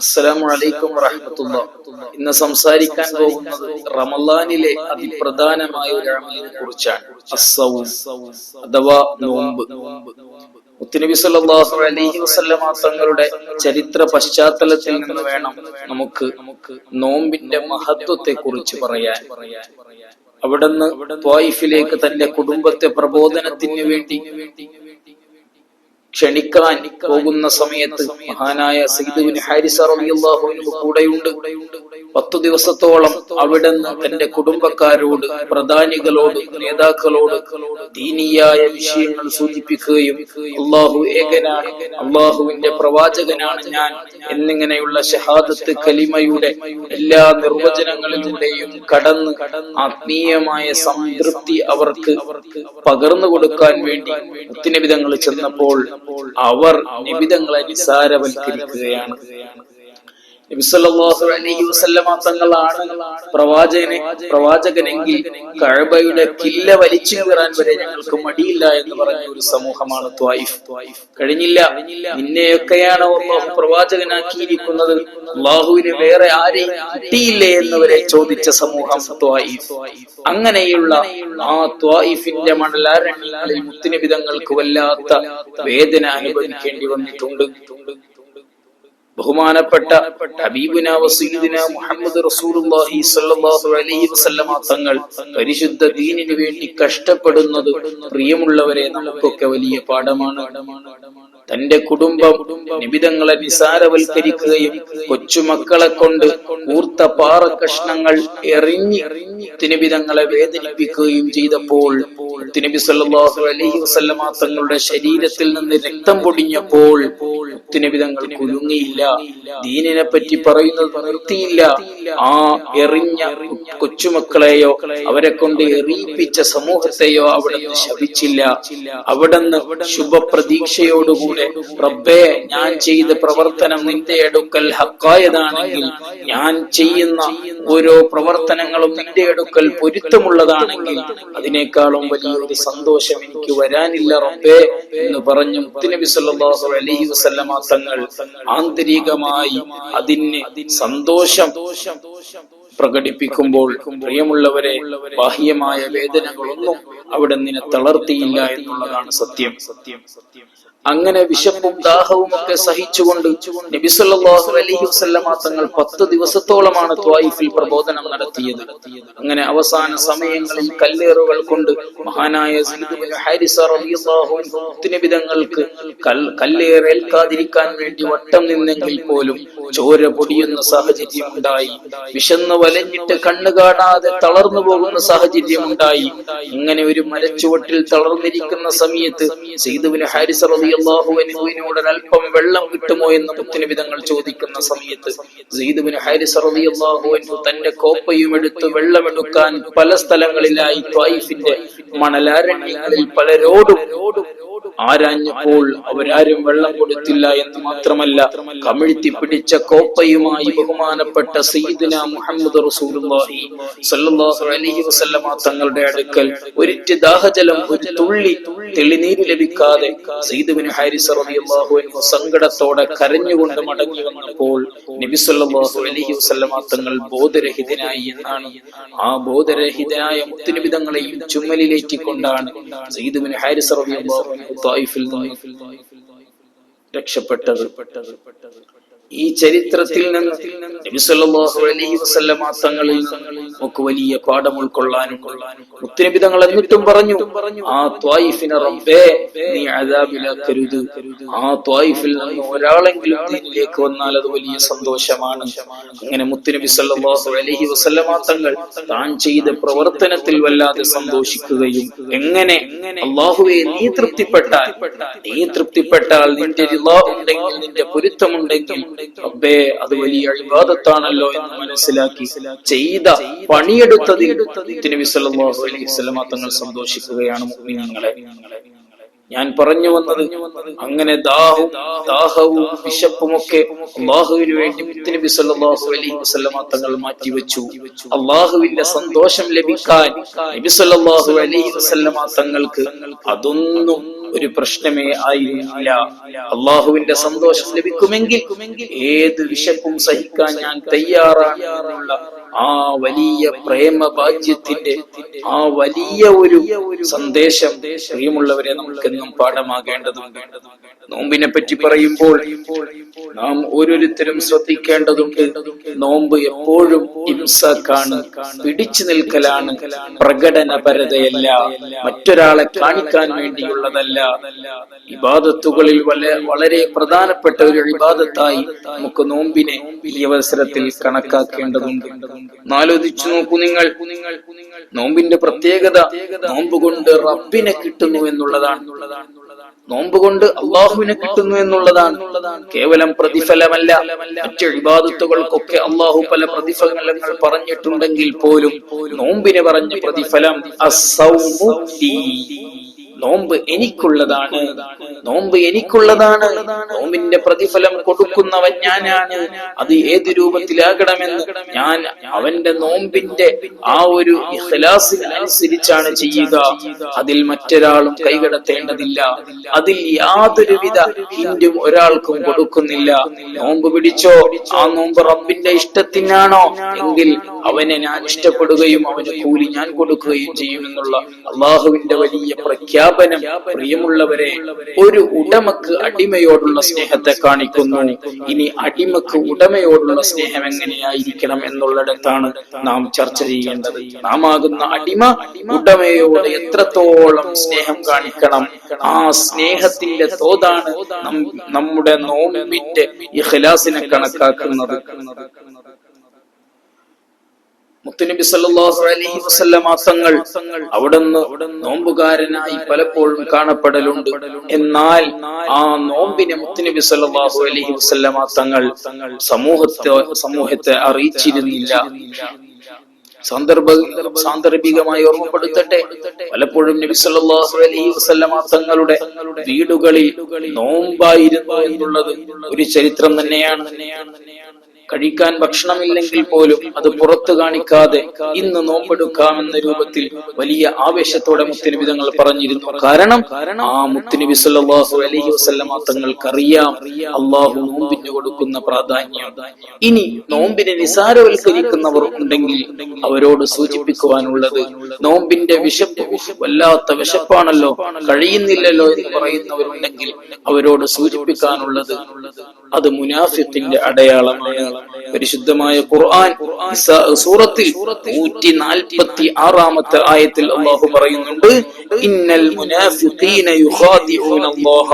അസ്സലാമു അലൈക്കും വറഹ്മത്തുള്ള. ഇന്ന് സംസാരിക്കാൻ പോകുന്നത് റമലാനിലെ അതിപ്രധാനമായ ഒരു അമലിനെ കുറിച്ചാണ് അഥവാ നോമ്പ്. മുത്തുനബി സല്ലല്ലാഹു അലൈഹി വസല്ലമ തങ്ങളുടെ ചരിത്ര പശ്ചാത്തലത്തിൽ നിന്ന് വേണം നമുക്ക് നോമ്പിന്റെ മഹത്വത്തെ കുറിച്ച് പറയാൻ. അവിടുന്ന് ത്വായിഫിലേക്ക് തന്റെ കുടുംബത്തെ പ്രബോധനത്തിന് വേണ്ടി ക്ഷണിക്കാൻ പോകുന്ന സമയത്ത് മഹാനായ സയ്യിദുബിൻ ഹാരിസ റളിയല്ലാഹു അൻഹു കൂടെയുണ്ട്. പത്തു ദിവസത്തോളം അവിടുന്ന് തന്റെ കുടുംബക്കാരോട് പ്രധാനികളോട് നേതാക്കളോട് ദീനീയായ വിഷയങ്ങൾ സൂചിപ്പിക്കുകയും അള്ളാഹു ഏകനാണ് അള്ളാഹുവിന്റെ പ്രവാചകനാണ് ഞാൻ എന്നിങ്ങനെയുള്ള ഷഹാദത്ത് കലിമയുടെ എല്ലാ നിർവചനങ്ങളിലൂടെയും കടന്ന് ആത്മീയമായ സംതൃപ്തി അവർക്ക് പകർന്നു കൊടുക്കാൻ വേണ്ടി മുത്തുനിബിതങ്ങൾ ചെന്നപ്പോൾ അവർ നിബിതങ്ങളെ നിസാരവൽക്കരിക്കുകയാണ് തങ്ങളാണ് പ്രവാചകനെ പ്രവാചകനെങ്കിൽ കഴബയുടെ കില്ല വലിച്ചു കീറാൻ വരെ ഞങ്ങൾക്ക് മടിയില്ല എന്ന് പറഞ്ഞ ഒരു സമൂഹമാണ് ത്വായിഫ്. കഴിഞ്ഞില്ല. നിന്നെയൊക്കെയാണ് അള്ളാഹു പ്രവാചകനാക്കിയിരിക്കുന്നത്. അള്ളാഹുവിന് വേറെ ആരെയും കിട്ടിയില്ലേ എന്ന് വരെ ചോദിച്ച സമൂഹം ത്വായിഫ്. അങ്ങനെയുള്ള ആ ത്വായിഫിന്റെ മണലാരണ്യങ്ങളിൽ മുത്തിനിബിതങ്ങൾക്ക് വല്ലാത്ത വേദന അനുഭവിക്കേണ്ടി വന്നിട്ടുണ്ട്. ബഹുമാനപ്പെട്ട മുഹമ്മദ് റസൂലുള്ളാഹി സ്വല്ലല്ലാഹു അലൈഹി തങ്ങൾ പരിശുദ്ധ ദീനിനു വേണ്ടി കഷ്ടപ്പെടുന്നത് പ്രിയമുള്ളവരെ നമുക്കൊക്കെ വലിയ പാഠമാണ്. തന്റെ കുടുംബം നിബിതങ്ങളെ നിസാരവൽക്കരിക്കുകയും കൊച്ചുമക്കളെ കൊണ്ട് കൂർത്ത പാറ കഷ്ണങ്ങൾ എറിഞ്ഞ് തിനിബിതങ്ങളെ വേദനിപ്പിക്കുകയും ചെയ്തപ്പോൾ തിനബി സല്ലല്ലാഹു അലൈഹി വസല്ലമ തങ്ങളുടെ ശരീരത്തിൽ നിന്ന് രക്തം പൊടിഞ്ഞപ്പോൾ തിനബിതങ്ങൾ കുലുങ്ങിയില്ല. ദീനിനെ പറ്റി പറയുന്നത് നിർത്തിയില്ല. ആ എറിഞ്ഞ കൊച്ചുമക്കളെയോ അവരെ കൊണ്ട് എറിയിപ്പിച്ച സമൂഹത്തെയോ അവിടുന്ന് ശപിച്ചില്ല. നിന്ന് ശുഭപ്രതീക്ഷയോടുകൂടെ റബ്ബേ ഞാൻ ചെയ്ത പ്രവർത്തനം നിന്റെ അടുക്കൽ ഹക്കായതാണെങ്കിൽ ഞാൻ ചെയ്യുന്ന ഓരോ പ്രവർത്തനങ്ങളും നിന്റെ അടുക്കൽ പൊരുത്തമുള്ളതാണെങ്കിൽ അതിനേക്കാളും വലിയൊരു സന്തോഷം എനിക്ക് വരാനില്ല റബ്ബേ എന്ന് പറഞ്ഞു മുത്തുനബി സല്ലല്ലാഹു അലൈഹി വസല്ലമ തങ്ങൾ ആന്തരികമായി അതിന് സന്തോഷം പ്രകടിപ്പിക്കുമ്പോൾ പ്രിയമുള്ളവരെ ബാഹ്യമായ വേദനകളൊന്നും അവിടെ നിന്നെ തളർത്തിയില്ല എന്നുള്ളതാണ് സത്യം സത്യം സത്യം. അങ്ങനെ വിശപ്പും ദാഹവും ഒക്കെ സഹിച്ചുകൊണ്ട് നബിസല്ലാഹു അലൈഹി വസല്ലമ തങ്ങൾ പത്ത് ദിവസത്തോളമാണ് ത്വായിഫിൽ പ്രബോധനം നടത്തിയത്. അങ്ങനെ അവസാന സമയങ്ങളിൽ കല്ലേറുകൾ കൊണ്ട് മഹാനായ വിധങ്ങൾക്ക് കല്ലേറേൽക്കാതിരിക്കാൻ വേണ്ടി വട്ടം നിന്നെങ്കിൽ പോലും ചോര പൊടിയുന്ന സാഹചര്യം ഉണ്ടായി. വിശന്ന് വലഞ്ഞിട്ട് കണ്ണു കാണാതെ തളർന്നു പോകുന്ന സാഹചര്യം ഉണ്ടായി. ഇങ്ങനെ ഒരു മരച്ചുവട്ടിൽ തളർന്നിരിക്കുന്ന സമയത്ത് സീതുവിന് ഹാരിസ് റളിയല്ലാഹു അൻഹുവിനോട് അല്പം വെള്ളം കിട്ടുമോ എന്ന് മുത്തുനിബിതങ്ങൾ ചോദിക്കുന്ന സമയത്ത് തന്റെ കോപ്പയും എടുത്ത് വെള്ളമെടുക്കാൻ പല സ്ഥലങ്ങളിലായി ത്വായിഫിന്റെ മണലാരണ്യങ്ങളിൽ പലരോടും ആരാഞ്ഞപ്പോൾ അവരാരും വെള്ളം കൊടുത്തില്ല എന്ന് മാത്രമല്ല കമിഴ്ത്തി പിടിച്ച കോപ്പയുമായി ബഹുമാനപ്പെട്ട സയ്യിദിന മുഹമ്മദ് റസൂലുള്ളാഹി സ്വല്ലല്ലാഹു അലൈഹി വസല്ലമ തങ്ങളുടെ അടുക്കൽ ഒരിറ്റ് ദാഹജലം ഒരു തുള്ളി തെളിനീര് ലഭിക്കാതെ സയ്യിദ് ഹാരിസ് റളിയല്ലാഹു അൻഹു സങ്കടത്തോടെ കരഞ്ഞുകൊണ്ട് മടങ്ങി വന്നപ്പോൾ നബി സല്ലല്ലാഹു അലൈഹി വസല്ലമ തങ്ങൾ ബോധരഹിതനായി എന്നാണ്. ആ ബോധരഹിതനായ മുത്തുനബി തങ്ങളെയും ചുമലിലേറ്റിക്കൊണ്ടാണ് സയ്യിദ് ഹാരിസ് റളിയല്ലാഹു അൻഹു തായിഫിൽ രക്ഷപ്പെട്ടത് ഈ ചരിത്രത്തിൽ നിന്ന് തങ്ങളിൽ നമുക്ക് വലിയ പാഠം ഉൾക്കൊള്ളാനും മുത്തനബി തങ്ങൾ എന്നിട്ടും പറഞ്ഞു ആ റബ്ബേ നീ ആ ത്വായിഫിൽ ഒരാളെങ്കിലും ദീനിലേക്ക് വന്നാൽ അത് വലിയ സന്തോഷമാണ്. അങ്ങനെ മുത്തനബി സല്ലാഹു അലഹി വസല്ലമ തങ്ങൾ താൻ ചെയ്ത പ്രവർത്തനത്തിൽ വല്ലാതെ സന്തോഷിക്കുകയും എങ്ങനെ അള്ളാഹുവെ നീ തൃപ്തിപ്പെട്ടാൽ നീ തൃപ്തിപ്പെട്ടാൽ നിന്റെ ഉണ്ടെങ്കിൽ നിന്റെ പൊരുത്തമുണ്ടെങ്കിൽ റബ്ബേ അത് വലിയ എന്ന് മനസ്സിലാക്കി ചെയ്ത പണിയെടുത്തതിൽ നബി സല്ലല്ലാഹു അലൈഹി വസല്ലമ തങ്ങൾ സന്തോഷിക്കുകയാണ് മുഅ്മിനീങ്ങളെ. ഞാൻ പറഞ്ഞു വന്നത് അങ്ങനെ ദാഹവും ദാഹവും വിശപ്പുമൊക്കെ അള്ളാഹുവിന് വേണ്ടി മുത്തനബി സല്ലല്ലാഹു അലൈഹി വസല്ലമ തങ്ങൾ മാറ്റിവെച്ചു. അള്ളാഹുവിന്റെ സന്തോഷം ലഭിക്കാൻ നബി സല്ലല്ലാഹു അലൈഹി വസല്ലമ തങ്ങൾക്ക് അതൊന്നും ഒരു പ്രശ്നമേ ആയിരുന്നില്ല. അള്ളാഹുവിന്റെ സന്തോഷം ലഭിക്കുമെങ്കിൽ ഏത് വിശപ്പും സഹിക്കാൻ ഞാൻ തയ്യാറാണ് ആ വലിയ പ്രേമ ഭാഗ്യത്തിന്റെ ആ വലിയ ഒരു സന്ദേശം പ്രിയമുള്ളവരെ നമുക്കെന്നും പാഠമാകേണ്ടതുണ്ട്. നോമ്പിനെ പറ്റി പറയുമ്പോൾ നാം ഓരോരുത്തരും ശ്രദ്ധിക്കേണ്ടതുണ്ട്. നോമ്പ് എപ്പോഴും ഹിംസക്കാണ് പിടിച്ചു നിൽക്കലാണ് പ്രകടനപരതയല്ല മറ്റൊരാളെ കാണിക്കാൻ വേണ്ടിയുള്ളതല്ല. ഇബാദത്തുകളിൽ വളരെ പ്രധാനപ്പെട്ട ഒരു ഇബാദത്തായി നമുക്ക് നോമ്പിനെ ഈ അവസരത്തിൽ കണക്കാക്കേണ്ടതുണ്ട്. നാലോദിച്ചു നോക്കൂ നിങ്ങൾ. നോമ്പിന്റെ പ്രത്യേകത നോമ്പ് കൊണ്ട് റബ്ബിനെ കിട്ടുന്നു എന്നുള്ളതാണ്. നോമ്പ് കൊണ്ട് അള്ളാഹുവിനെ കിട്ടുന്നു എന്നുള്ളതാണ് കേവലം പ്രതിഫലമല്ല മറ്റ് വിവാദത്തുകൾക്കൊക്കെ അള്ളാഹു പല പ്രതിഫലങ്ങൾ പറഞ്ഞിട്ടുണ്ടെങ്കിൽ പോലും നോമ്പിന് പറഞ്ഞ പ്രതിഫലം അസൗമു. നോമ്പ് എനിക്കുള്ളതാണ്. നോമ്പ് എനിക്കുള്ളതാണ്. നോമ്പിന്റെ പ്രതിഫലം കൊടുക്കുന്നവൻ ഞാനാണ്. അത് ഏത് രൂപത്തിലാകണമെന്ന് ഞാൻ അവന്റെ നോമ്പിന്റെ ആ ഒരു അനുസരിച്ചാണ് ചെയ്യുക. അതിൽ മറ്റൊരാളും കൈകടത്തേണ്ടതില്ല. അതിൽ യാതൊരുവിധ ഹിന്റും ഒരാൾക്കും കൊടുക്കുന്നില്ല. നോമ്പ് പിടിച്ചോ? ആ നോമ്പ് റബ്ബിന്റെ ഇഷ്ടത്തിനാണോ? എങ്കിൽ അവനെ ഞാൻ ഇഷ്ടപ്പെടുകയും അവന് കൂലി ഞാൻ കൊടുക്കുകയും ചെയ്യുമെന്നുള്ള അള്ളാഹുവിന്റെ വലിയ പ്രഖ്യാപനം പ്രിയമുള്ളവരെ ഒരു ഉടമക്ക് അടിമയോടുള്ള സ്നേഹത്തെ കാണിക്കുന്നു. ഇനി അടിമക്ക് ഉടമയോടുള്ള സ്നേഹം എങ്ങനെയായിരിക്കണം എന്നുള്ളിടത്താണ് നാം ചർച്ച ചെയ്യേണ്ടത്. നാം ആകുന്ന അടിമ ഉടമയോട് എത്രത്തോളം സ്നേഹം കാണിക്കണം? ആ സ്നേഹത്തിന്റെ തോതാണ് നമ്മുടെ നോമ്പിന്റെ ഇഖ്ലാസിനെ കണക്കാക്കുന്നത്. മുത്തുനബി സല്ലല്ലാഹു അലൈഹി വസല്ലമ തങ്ങൾ അവിടുന്ന് നോമ്പുകാരനായി പലപ്പോഴും കാണപ്പെടലുണ്ട്. എന്നാൽ ആ നോമ്പിനെ മുത്തുനബി സല്ലല്ലാഹു അലൈഹി വസല്ലമ തങ്ങൾ സമൂഹത്തെ സമൂഹത്തെ അറിയിച്ചിരുന്നില്ല. സന്ദർഭ സാന്ദർഭികമായി ഓർമ്മപ്പെടുത്തട്ടെ. പലപ്പോഴും നബി സല്ലല്ലാഹു അലൈഹി വസല്ലമ തങ്ങളുടെ വീടുകളിൽ നോമ്പായിരുന്നു എന്നുള്ളത് ഒരു ചരിത്രം തന്നെയാണ് തന്നെയാണ്. കഴിക്കാൻ ഭക്ഷണമില്ലെങ്കിൽ പോലും അത് പുറത്തു കാണിക്കാതെ ഇന്ന് നോമ്പെടുക്കാമെന്ന രൂപത്തിൽ വലിയ ആവേശത്തോടെ മുത്തനബി തങ്ങൾ പറഞ്ഞിരുന്നു. കാരണം ആ മുത്തനബി സല്ലല്ലാഹു അലൈഹി വസല്ലമ തങ്ങൾക്കറിയാം അള്ളാഹു നോമ്പിന് കൊടുക്കുന്ന പ്രാധാന്യം. ഇനി നോമ്പിനെ നിസാരവൽക്കരിക്കുന്നവർ ഉണ്ടെങ്കിൽ അവരോട് സൂചിപ്പിക്കുവാനുള്ളത് നോമ്പിന്റെ വിശപ്പ് വല്ലാത്ത വിശപ്പാണല്ലോ കഴിയുന്നില്ലല്ലോ എന്ന് പറയുന്നവരുണ്ടെങ്കിൽ അവരോട് സൂചിപ്പിക്കാനുള്ളത് അത് മുനാഫിത്തിന്റെ അടയാളമാണ് പരിശുദ്ധമായ ഖുർആൻ നിസാ സൂറത്തിൽ നൂറ്റി നാൽപ്പത്തി ആറാമത്തെ ആയത്തിൽ അള്ളാഹു പറയുന്നുണ്ട് ഇന്നൽ മുനാഫിഖീന യുഖാദിഊന അല്ലാഹ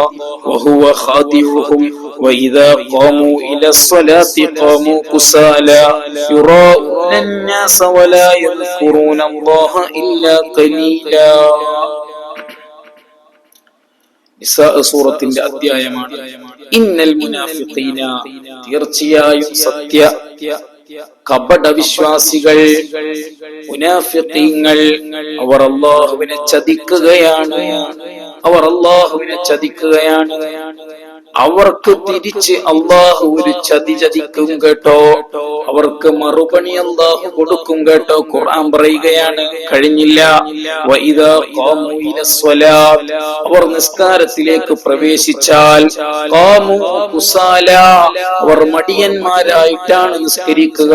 വഹുവ ഖാദിഉഹും وإذا قاموا إلى الصلاة قاموا كسالى يراءون الناس ولا يذكرون الله إلا قليلا നിസാ സൂറത്തിന്റെ അധ്യായമാണ് ഇന്നൽ മുനാഫിഖീന. തീർച്ചയായും സത്യ. കപട വിശ്വാസികൾ മുനാഫിഖീങ്ങൾ അവർ അള്ളാഹുവിനെ ചതിക്കുകയാണ്. അവർ അള്ളാഹുവിനെ ചതിക്കുകയാണ്. അവർക്ക് തിരിച്ച് അള്ളാഹു ഒരു ചതി ചതിക്കും കേട്ടോ. അവർക്ക് മറുപണി അള്ളാഹു കൊടുക്കും കേട്ടോ. ഖുർആൻ പറയുകയാണ് കഴിഞ്ഞില്ല. അവർ നിസ്കാരത്തിലേക്ക് പ്രവേശിച്ചാൽ അവർ മടിയന്മാരായിട്ടാണ് നിസ്കരിക്കുക.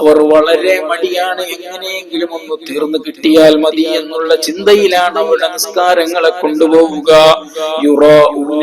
അവർ വളരെ മടിയാണ്. എങ്ങനെയെങ്കിലും ഒന്ന് തീർന്നു കിട്ടിയാൽ മതി എന്നുള്ള ചിന്തയിലാണ് അവരുടെ നിസ്കാരങ്ങളെ കൊണ്ടുപോവുക. യുറാഊന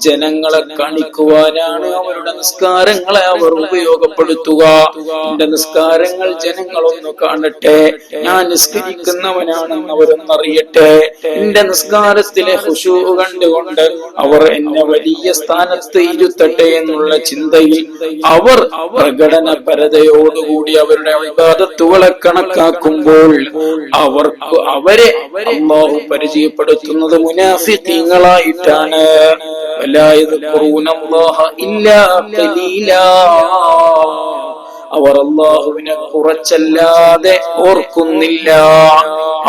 ജനങ്ങളെ കാണിക്കുവാനാണ് അവരുടെ നിസ്കാരങ്ങളെ അവർ ഉപയോഗപ്പെടുത്തുക. എന്റെ നിസ്കാരങ്ങൾ ജനങ്ങളൊന്ന് കാണട്ടെ. ഞാൻ നിസ്കരിക്കുന്നവനാണെന്ന് അവരൊന്നറിയട്ടെ. എന്റെ നിസ്കാരത്തിലെ ഹുഷു കണ്ടുകൊണ്ട് അവർ എന്നെ വലിയ സ്ഥാനത്ത് ഇരുത്തട്ടെ എന്നുള്ള ചിന്തയിൽ അവർ പ്രകടനപരതയോടുകൂടി അവരുടെ വിവാദത്തുകളെ കണക്കാക്കുമ്പോൾ അവർക്ക് അവരെ അള്ളാഹു പരിചയപ്പെടുത്തുന്നത് മുനാഫിത്തീങ്ങളായിട്ടാണ് ولا يذكرون الله إلا قليلا അവർ അള്ളാഹുവിനെ കുറച്ചല്ലാതെ ഓർക്കുന്നില്ല.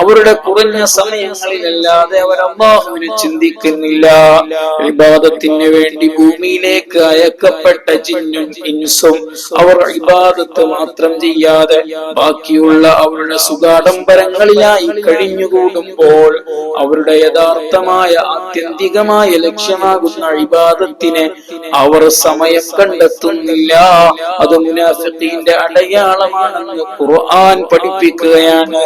അവരുടെ കുറഞ്ഞ സമയങ്ങളിലല്ലാതെ അവർ അള്ളാഹുവിനെ ചിന്തിക്കുന്നില്ല. വിവാദത്തിന് വേണ്ടി ഭൂമിയിലേക്ക് അയക്കപ്പെട്ട ജിന്നും ഇൻസും അവർ വിവാദത്ത് മാത്രം ചെയ്യാതെ ബാക്കിയുള്ള അവരുടെ സുഖാഡംബരങ്ങളിലായി കഴിഞ്ഞുകൂടുമ്പോൾ അവരുടെ യഥാർത്ഥമായ ആത്യന്തികമായ ലക്ഷ്യമാകുന്ന വിവാദത്തിന് അവർ സമയം കണ്ടെത്തുന്നില്ല. അത് മുനാഫിഖീന്റെ അടയാളമാണെന്ന് ഖുർആൻ പഠിപ്പിക്കുകയാണ്.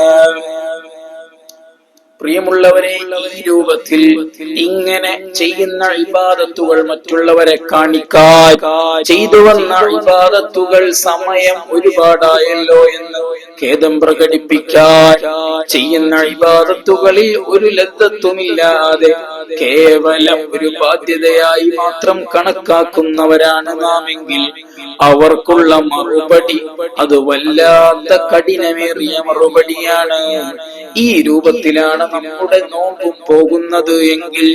പ്രിയമുള്ളവരെ ഈ രൂപത്തിൽ ഇങ്ങനെ ചെയ്യുന്ന ഇബാദത്തുകൾ മറ്റുള്ളവരെ കാണിക്കാൻ ചെയ്തു വന്ന ഇബാദത്തുകൾ സമയം ഒരുപാടായല്ലോ എന്ന് ഖേദം പ്രകടിപ്പിക്കാൻ ചെയ്യുന്ന ഇബാദത്തുകളിൽ ഒരു ലബ്ധത്വമില്ലാതെ കേവലം ഒരു ബാധ്യതയായി മാത്രം കണക്കാക്കുന്നവരാണ് നാമെങ്കിൽ. അവർക്കുള്ള മറുപടി അത് വല്ലാത്ത കഠിനമേറിയ മറുപടിയാണ്. ഈ രൂപത്തിലാണ് നമ്മുടെ നോമ്പും പോകുന്നത് എങ്കിൽ.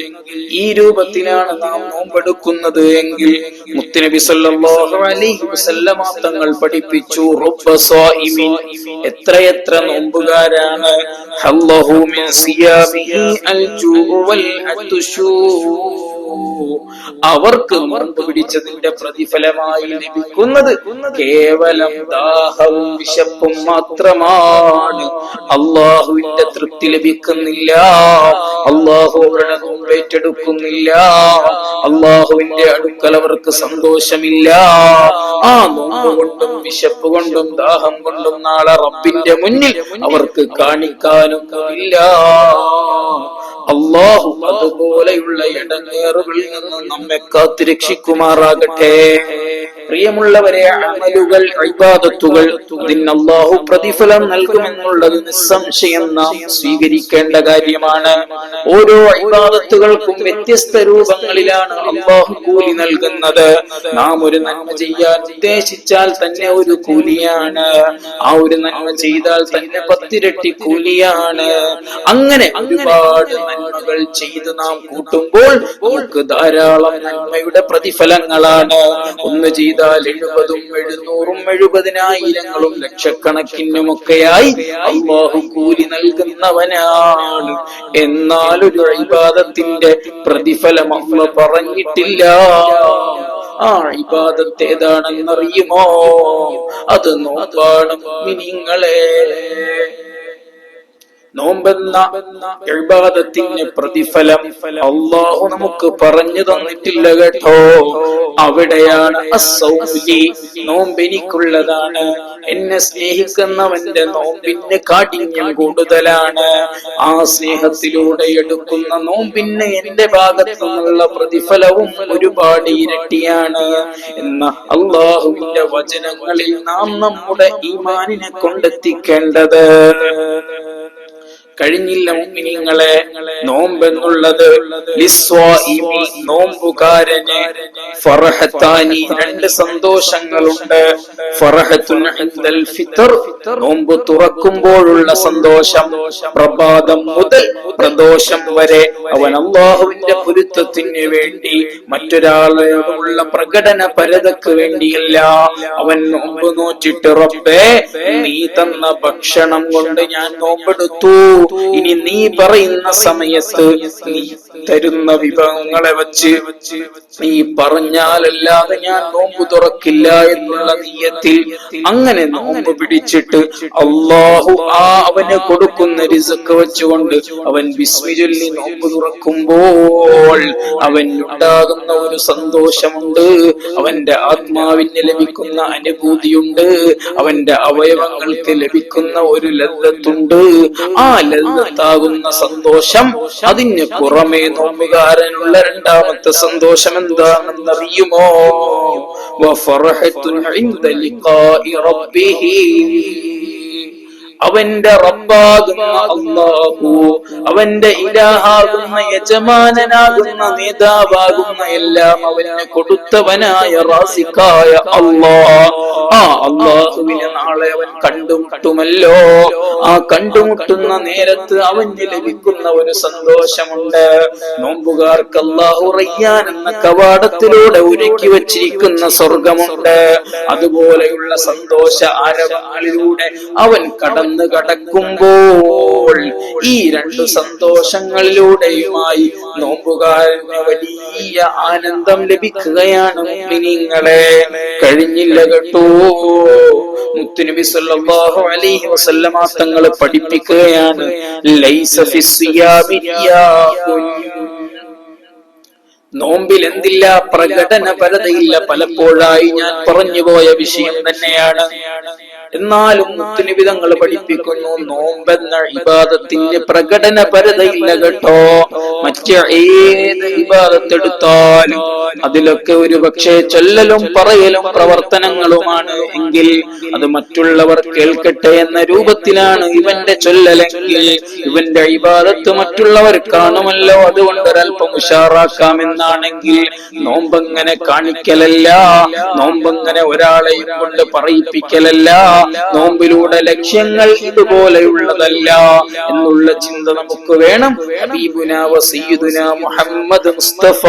ഈ രൂപത്തിലാണ് നാം നോമ്പെടുക്കുന്നത് എങ്കിൽ. മുത്തുനബി സല്ലല്ലാഹു അലൈഹി വസല്ലമ തങ്ങൾ പഠിപ്പിച്ചു റബ്ബ എത്രയെത്ര നോമ്പുകാരാണ്. മിൻ അൽ അവർക്ക് പിടിച്ചതിന്റെ പ്രതിഫലമായി ലഭിക്കുന്നത് കേവലം ദാഹവും വിശപ്പും മാത്രമാണ്. അള്ളാഹുവിന്റെ തൃപ്തി ലഭിക്കുന്നില്ല. അള്ളാഹു നോമ്പ് ഏറ്റെടുക്കുന്നില്ല. അള്ളാഹുവിന്റെ അടുക്കൽ അവർക്ക് സന്തോഷമില്ല. ആ നോമ്പ് കൊണ്ടും വിശപ്പ് കൊണ്ടും ദാഹം കൊണ്ടും നാളെ റബ്ബിന്റെ മുന്നിൽ അവർക്ക് കാണിക്കാനും ഇല്ല അള്ളാഹു അതുപോലെയുള്ള ഇടങ്ങേറുകളിൽ നിന്ന് നമ്മെ കാത്തു രക്ഷിക്കുമാറാകട്ടെ പ്രിയമുള്ളവരെ അമലുകൾ ഇബാദത്തുകൾ അതിന് അള്ളാഹു പ്രതിഫലം നൽകുമെന്നുള്ളത് നിസ്സംശയം നാം സ്വീകരിക്കേണ്ട കാര്യമാണ്. ഓരോ ഇബാദത്തുകൾക്കും വ്യത്യസ്ത രൂപങ്ങളിലാണ് അള്ളാഹു കൂലി നൽകുന്നത്. നാം ഒരു നന്മ ചെയ്യാൻ ഉദ്ദേശിച്ചാൽ തന്നെ ഒരു കൂലിയാണ്. ആ ഒരു നന്മ ചെയ്താൽ തന്നെ പത്തിരട്ടി കൂലിയാണ്. അങ്ങനെ ഒരുപാട് നന്മകൾ ചെയ്ത് നാം കൂട്ടുമ്പോൾ നമുക്ക് ധാരാളം നന്മയുടെ പ്രതിഫലങ്ങളാണ്. ഒന്ന് ചെയ്താൽ എഴുപതും എഴുന്നൂറും എഴുപതിനായിരങ്ങളും ലക്ഷക്കണക്കിനുമൊക്കെയായി അള്ളാഹു കൂലി നൽകുന്നവനാണ്. എന്നാൽ ഒരു ഇബാദത്തിന്റെ പ്രതിഫലം അമ്മ പറഞ്ഞിട്ടില്ല. ആ ഇബാദത്ത് ഏതാണെന്നറിയുമോ? അത് നോമ്പാണ് മിനിങ്ങളെ നോമ്പെന്ന ഇബാദത്തിന് പ്രതിഫലം അള്ളാഹു നമുക്ക് പറഞ്ഞു തന്നിട്ടില്ല കേട്ടോ. അവിടെയാണ് നോമ്പെനിക്കുള്ളതാണ്. എന്നെ സ്നേഹിക്കുന്നവന്റെ നോമ്പിന് കാഠിന്യം കൂടുതലാണ്. ആ സ്നേഹത്തിലൂടെ എടുക്കുന്ന നോമ്പിന് എന്റെ ഭാഗത്തു നിന്നുള്ള പ്രതിഫലവും ഒരുപാട് ഇരട്ടിയാണ്. എന്ന അള്ളാഹുവിന്റെ വചനങ്ങളിൽ നാം നമ്മുടെ ഈമാനിനെ കൊണ്ടെത്തിക്കേണ്ടത്. കഴിഞ്ഞില്ല നിങ്ങളെ നോമ്പെന്നുള്ളത് നോമ്പുകാരന്. ഫറഹത്താനി രണ്ട് സന്തോഷങ്ങളുണ്ട്. ഫിത്ർ നോമ്പ് തുറക്കുമ്പോഴുള്ള സന്തോഷം. പ്രഭാതം മുതൽ പ്രദോഷം വരെ അവൻ അള്ളാഹുവിന്റെ പൊരുത്തത്തിന് വേണ്ടി മറ്റൊരാളോടുള്ള പ്രകടന പരതക്ക് വേണ്ടിയല്ല. അവൻ നോമ്പ് നോറ്റിട്ട് റബ്ബേ നീ തന്ന ഭക്ഷണം കൊണ്ട് ഞാൻ നോമ്പെടുത്തു. ഇനി നീ പറയുന്ന സമയത്ത് നീ തരുന്ന വിഭവങ്ങളെ വച്ച് നീ പറഞ്ഞാലല്ലാതെ ഞാൻ നോമ്പ് തുറക്കില്ല എന്നുള്ള നീയത്തിൽ അങ്ങനെ നോമ്പ് പിടിച്ചിട്ട് അള്ളാഹു ആ അവന് കൊടുക്കുന്ന രിസക്ക് വെച്ചുകൊണ്ട് അവൻ വിസ്മിചൊല്ലി നോമ്പ് തുറക്കുമ്പോൾ അവൻ ഉണ്ടാകുന്ന ഒരു സന്തോഷമുണ്ട് അവന്റെ ആത്മാവിന് ലഭിക്കുന്ന അനുഭൂതിയുണ്ട് അവന്റെ അവയവങ്ങൾക്ക് ലഭിക്കുന്ന ഒരു ലല്ലത്തുണ്ട് ആ ലല്ലത്താകുന്ന സന്തോഷം അതിന് പുറമേ നോമ്പുകാരനുള്ള രണ്ടാമത്തെ സന്തോഷം എന്താണെന്നറിയുമോ? വഫറഹത്തുൻ ഇൻദ ലിഖാഇ റബ്ബിഹി. അവന്റെ റബ്ബാകുന്ന അള്ളാഹു അവന്റെ ഇലാഹാകുന്ന യജമാനനാകുന്ന നേതാവാകുന്ന എല്ലാം അവന് കൊടുത്തവനായ റാസിക്കായ അള്ളാ ആ അള്ളാഹുവിനെ നാളെ അവൻ കണ്ടുമുട്ടുമല്ലോ. ആ കണ്ടുമുട്ടുന്ന നേരത്ത് അവന് ലഭിക്കുന്ന ഒരു സന്തോഷമുണ്ട്. നോമ്പുകാർക്ക് അള്ളാഹു റയ്യാൻ എന്ന കവാടത്തിലൂടെ ഒരുക്കി വച്ചിരിക്കുന്ന സ്വർഗമുണ്ട്. അതുപോലെയുള്ള സന്തോഷ ആരവങ്ങളിലൂടെ അവൻ കടന്നു കടക്കുമ്പോൾ ഈ രണ്ട് സന്തോഷങ്ങളിലൂടെയുമായി നോമ്പുകാരന് വലിയ ആനന്ദം ലഭിക്കുകയാണ് നിങ്ങളെ കഴിഞ്ഞില്ല കേട്ടോ. മുത്തുനബി സല്ലല്ലാഹു അലൈഹി വസല്ലമ തങ്ങളെ പഠിപ്പിക്കുകയാണ്. ലൈസ റിയാഉൻ നോമ്പിൽ എന്തില്ല പ്രകടനപരതയില്ല പലപ്പോഴായി ഞാൻ പറഞ്ഞുപോയ വിഷയം തന്നെയാണ്. എന്നാലും മുത്തുനിബിതങ്ങൾ പഠിപ്പിക്കുന്നു നോമ്പെന്ന ഇബാദത്തിന് പ്രകടനപരതയില്ല കേട്ടോ. മറ്റ് ഏത് ഇബാദത്തെടുത്താലും അതിലൊക്കെ ഒരു പക്ഷേ ചൊല്ലലും പറയലും പ്രവർത്തനങ്ങളുമാണ് എങ്കിൽ അത് മറ്റുള്ളവർ കേൾക്കട്ടെ എന്ന രൂപത്തിലാണ് ഇവന്റെ ചൊല്ലലെങ്കിൽ ഇവന്റെ ഇബാദത്ത് മറ്റുള്ളവർ കാണുമല്ലോ. അതുകൊണ്ട് ഒരല്പം ഉഷാറാക്കാമെന്നാണെങ്കിൽ നോമ്പങ്ങനെ കാണിക്കലല്ല നോമ്പങ്ങനെ ഒരാളെയും കൊണ്ട് പറയിപ്പിക്കലല്ല നോമ്പിലൂടെ ലക്ഷ്യങ്ങൾ ഇതുപോലെയുള്ളതല്ല എന്നുള്ള ചിന്ത നമുക്ക് വേണം. മുഹമ്മദ് മുസ്തഫ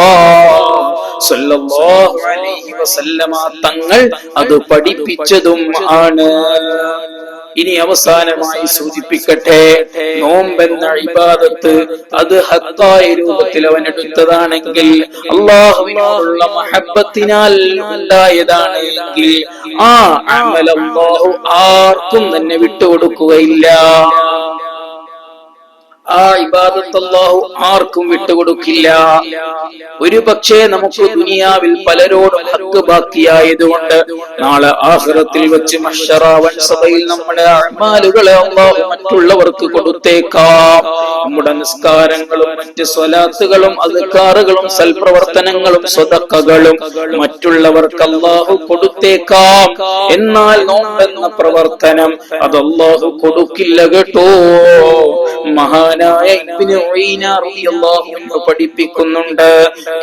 സല്ലല്ലാഹു അലൈഹി വസല്ലമ തങ്ങൾ അത് പഠിപ്പിച്ചതും ആണ്. ഇനി അവസാനമായി സൂചിപ്പിക്കട്ടെ നോമ്പെന്ന ഇബാദത്ത് അത് ഹത്തായ രൂപത്തിൽ അവൻ എടുത്തതാണെങ്കിൽ അള്ളാഹുവിനോടുള്ള മഹബത്തിനാൽ ഉണ്ടായതാണ് എങ്കിൽ ആ അമൽ അള്ളാഹു ആർക്കും തന്നെ വിട്ടുകൊടുക്കുകയില്ല. ആ ഇബാദത്തല്ലാഹു ആർക്കും വിട്ടുകൊടുക്കില്ല. ഒരു പക്ഷേ നമുക്ക് ദുനിയാവിൽ പലരോടും ഹക്ക് ബാക്കിയായതുകൊണ്ട് നാളെ ആഹ്റത്തിൽ വെച്ച് മഷറാവൻ സഭയിൽ നമ്മുടെ അമാലുകളെ അള്ളാഹു മറ്റുള്ളവർക്ക് കൊടുത്തേക്കാം. നമ്മുടെ നിസ്കാരങ്ങളും മറ്റ് സ്വലാത്തുകളും അധികാറുകളും സൽപ്രവർത്തനങ്ങളും സ്വതക്കകളും മറ്റുള്ളവർക്ക് അള്ളാഹു കൊടുത്തേക്കാം. എന്നാൽ നോമ്പെന്ന പ്രവർത്തനം അത് അള്ളാഹു കൊടുക്കില്ല കേട്ടോ. മഹാനായ പഠിപ്പിക്കുന്നുണ്ട്.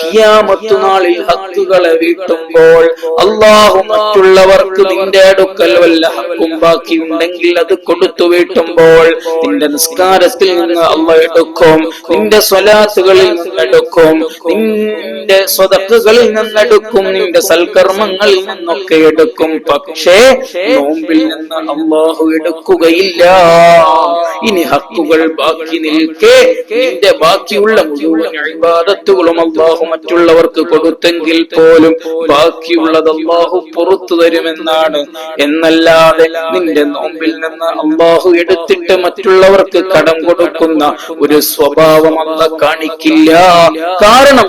ഖിയാമത്ത് നാളിൽ ഹക്കുകളെ വീട്ടുമ്പോൾ അള്ളാഹു മറ്റുള്ളവർക്ക് നിന്റെ അടുക്കൽ വല്ല ഹക്കും ബാക്കിയുണ്ടെങ്കിൽ അത് കൊടുത്തു വീട്ടുമ്പോൾ നിന്റെ നിസ്കാരത്തിൽ നിന്ന് അള്ള എടുക്കും നിന്റെ സ്വലാത്തുകളിൽ നിന്നെടുക്കും നിന്റെ സ്വതക്കുകളിൽ നിന്നെടുക്കും നിന്റെ സൽക്കർമ്മങ്ങളിൽ നിന്നൊക്കെ എടുക്കും. പക്ഷേ നോമ്പിൽ നിന്ന് അള്ളാഹു എടുക്കുകയില്ല. ഇനി ഹക്കുകൾ ബാക്കി നിൽക്കെ. നിന്റെ ബാക്കിയുള്ള മുഴുവൻ അള്ളാഹു മറ്റുള്ളവർക്ക് കൊടുത്തെങ്കിൽ പോലും ബാക്കിയുള്ളത് അള്ളാഹു പുറത്തു തരുമെന്നാണ്. എന്നല്ലാതെ നിന്റെ നോമ്പിൽ നിന്ന് അള്ളാഹു എടുത്തിട്ട് മറ്റുള്ളവർക്ക് കടം കൊടുക്കുന്ന ഒരു സ്വഭാവം അല്ല കാണിക്കില്ല. കാരണം.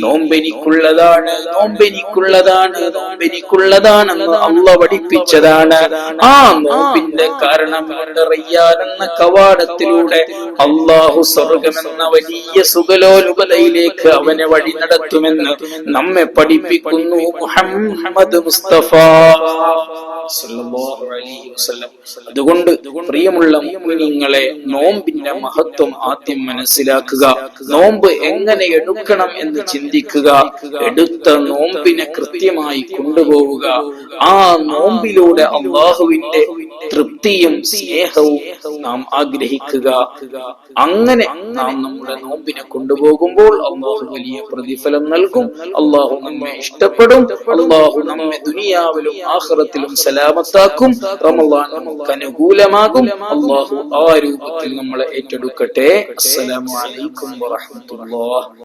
നോമ്പെനിക്കുള്ളതാണ് നോമ്പെനിക്കുള്ളതാണ് നോമ്പെനിക്കുള്ളതാണെന്ന് അള്ള പഠിപ്പിച്ചതാണ്. ആ നോമ്പിന്റെ കാരണം കൊണ്ടറിയാനെന്ന കവാടത്തിലൂടെ അള്ളാഹു സ്വർഗമെന്ന വലിയ സുഖലോലുപതയിലേക്ക് അവനെ വഴി നടത്തുമെന്ന് നമ്മെ പഠിപ്പിക്കുന്നു മുഹമ്മദ് മുസ്തഫ. അതുകൊണ്ട് പ്രിയമുള്ള മുഅ്മിനീങ്ങളെ നോമ്പിന്റെ മഹത്വം ആദ്യം മനസ്സിലാക്കുക. നോമ്പ് എങ്ങനെ എടുക്കണം എന്ന് ചിന്തിക്കുക. എടുത്ത നോമ്പിനെ കൃത്യമായി കൊണ്ടുപോവുക. ആ നോമ്പിലൂടെ അള്ളാഹുവിന്റെ തൃപ്തിയും സ്നേഹവും നാം ആഗ്രഹിക്കുക. അങ്ങനെ നാം നമ്മുടെ നോമ്പിനെ കൊണ്ടുപോകുമ്പോൾ അള്ളാഹു വലിയ പ്രതിഫലം നൽകും. അള്ളാഹു നമ്മെ ഇഷ്ടപ്പെടും. അള്ളാഹു നമ്മെ ദുനിയാവിലും ആഹ്റത്തിലും സലാമത്താക്കും. റമളാൻ നമുക്ക് അനുകൂലമാകും. അള്ളാഹു ആ രൂപത്തിൽ നമ്മളെ ഏറ്റെടുക്കട്ടെ. അസ്സലാമു അലൈക്കും വറഹ്മത്തുള്ളാഹി.